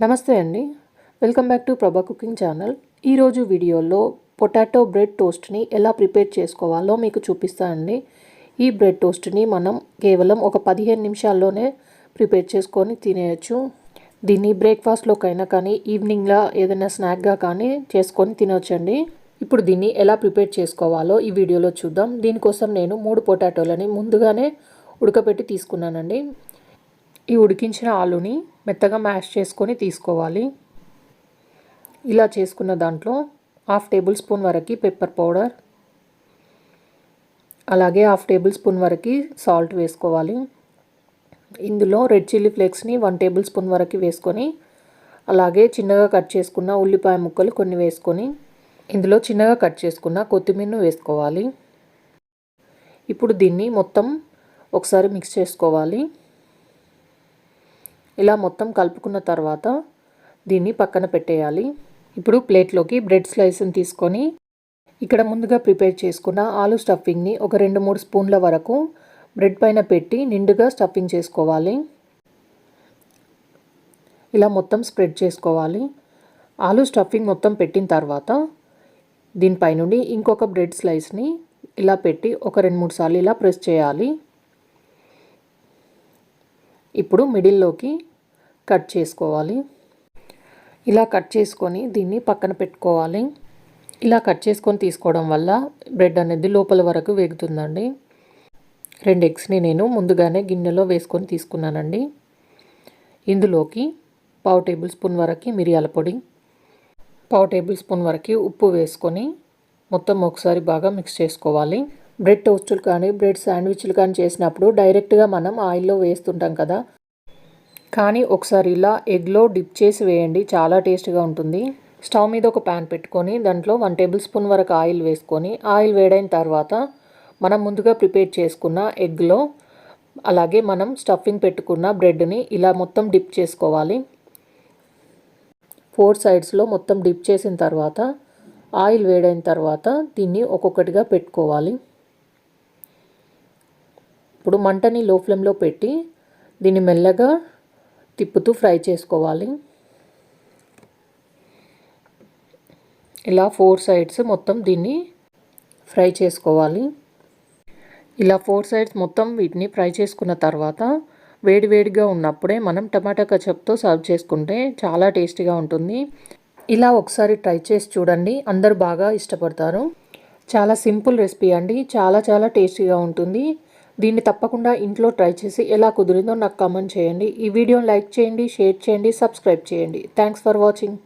నమస్తే అండి. Welcome back to Prabha cooking channel. ఈరోజు వీడియోలో పొటాటో బ్రెడ్ టోస్ట్ని ఎలా ప్రిపేర్ చేసుకోవాలో మీకు చూపిస్తానండి ఈ బ్రెడ్ టోస్ట్ని మనం కేవలం ఒక పదిహేను నిమిషాల్లోనే ప్రిపేర్ చేసుకొని తినేయచ్చు. దీన్ని బ్రేక్ఫాస్ట్లోకైనా కానీ ఈవినింగ్లో ఏదైనా స్నాక్గా కానీ చేసుకొని తినవచ్చండి ఇప్పుడు దీన్ని ఎలా ప్రిపేర్ చేసుకోవాలో ఈ వీడియోలో చూద్దాం. దీనికోసం నేను మూడు పొటాటోలని ముందుగానే ఉడకబెట్టి తీసుకున్నానండి. ఈ ఉడికించిన ఆలుని మెత్తగా మ్యాష్ చేసుకొని తీసుకోవాలి. ఇలా చేసుకున్న దాంట్లో హాఫ్ టేబుల్ స్పూన్ వరకు పెప్పర్ పౌడర్ అలాగే హాఫ్ టేబుల్ స్పూన్ వరకు సాల్ట్ వేసుకోవాలి. ఇందులో రెడ్ చిల్లీ ఫ్లేక్స్ని వన్ టేబుల్ స్పూన్ వరకు వేసుకొని అలాగే చిన్నగా కట్ చేసుకున్న ఉల్లిపాయ ముక్కలు కొన్ని వేసుకొని ఇందులో చిన్నగా కట్ చేసుకున్న కొత్తిమీరను వేసుకోవాలి. ఇప్పుడు దీన్ని మొత్తం ఒకసారి మిక్స్ చేసుకోవాలి. ఇలా మొత్తం కలుపుకున్న తర్వాత దీన్ని పక్కన పెట్టేయాలి. ఇప్పుడు ప్లేట్లోకి బ్రెడ్ స్లైస్ని తీసుకొని ఇక్కడ ముందుగా ప్రిపేర్ చేసుకున్న ఆలు స్టఫింగ్ని ఒక రెండు మూడు స్పూన్ల వరకు బ్రెడ్ పైన పెట్టి నిండుగా స్టఫింగ్ చేసుకోవాలి. ఇలా మొత్తం స్ప్రెడ్ చేసుకోవాలి. ఆలు స్టఫింగ్ మొత్తం పెట్టిన తర్వాత దీనిపై నుండి ఇంకొక బ్రెడ్ స్లైస్ని ఇలా పెట్టి ఒక రెండు మూడు సార్లు ఇలా ప్రెస్ చేయాలి. ఇప్పుడు మిడిల్లోకి కట్ చేసుకోవాలి. ఇలా కట్ చేసుకొని దీన్ని పక్కన పెట్టుకోవాలి. ఇలా కట్ చేసుకొని తీసుకోవడం వల్ల బ్రెడ్ అనేది లోపల వరకు వేగుతుందండి. రెండు ఎగ్స్ని నేను ముందుగానే గిన్నెలో వేసుకొని తీసుకున్నానండి. ఇందులోకి పావు టేబుల్ స్పూన్ వరకు మిరియాల పొడి పావు టేబుల్ స్పూన్ వరకు ఉప్పు వేసుకొని మొత్తం ఒకసారి బాగా మిక్స్ చేసుకోవాలి. బ్రెడ్ టోస్టులు కానీ బ్రెడ్ శాండ్విచ్లు కానీ చేసినప్పుడు డైరెక్ట్గా మనం ఆయిల్లో వేస్తుంటాం కదా. కానీ ఒకసారి ఇలా ఎగ్లో డిప్ చేసి వేయండి చాలా టేస్ట్గా ఉంటుంది. స్టవ్ మీద ఒక ప్యాన్ పెట్టుకొని దాంట్లో వన్ టేబుల్ స్పూన్ వరకు ఆయిల్ వేసుకొని ఆయిల్ వేడైన తర్వాత మనం ముందుగా ప్రిపేర్ చేసుకున్న ఎగ్లో అలాగే మనం స్టఫింగ్ పెట్టుకున్న బ్రెడ్ని ఇలా మొత్తం డిప్ చేసుకోవాలి. ఫోర్ సైడ్స్లో మొత్తం డిప్ చేసిన తర్వాత ఆయిల్ వేడైన తర్వాత దీన్ని ఒక్కొక్కటిగా పెట్టుకోవాలి. ఇప్పుడు మంటని లో ఫ్లేమ్లో పెట్టి దీన్ని మెల్లగా తిప్పుతూ ఫ్రై చేసుకోవాలి. ఇలా ఫోర్ సైడ్స్ మొత్తం దీన్ని ఫ్రై చేసుకోవాలి. ఇలా ఫోర్ సైడ్స్ మొత్తం వీటిని ఫ్రై చేసుకున్న తర్వాత వేడివేడిగా ఉన్నప్పుడే మనం టమాటా కచప్తో సర్వ్ చేసుకుంటే చాలా టేస్టీగా ఉంటుంది. ఇలా ఒకసారి ట్రై చేసి చూడండి. అందరు బాగా ఇష్టపడతారు. చాలా సింపుల్ రెసిపీ అండి. చాలా చాలా టేస్టీగా ఉంటుంది. దీన్ని తప్పకుండా ఇంట్లో ట్రై చేసి ఎలా కుదిరిందో నాకు కామెంట్ చేయండి. ఈ వీడియోని లైక్ చేయండి షేర్ చేయండి సబ్స్క్రైబ్ చేయండి. Thanks for watching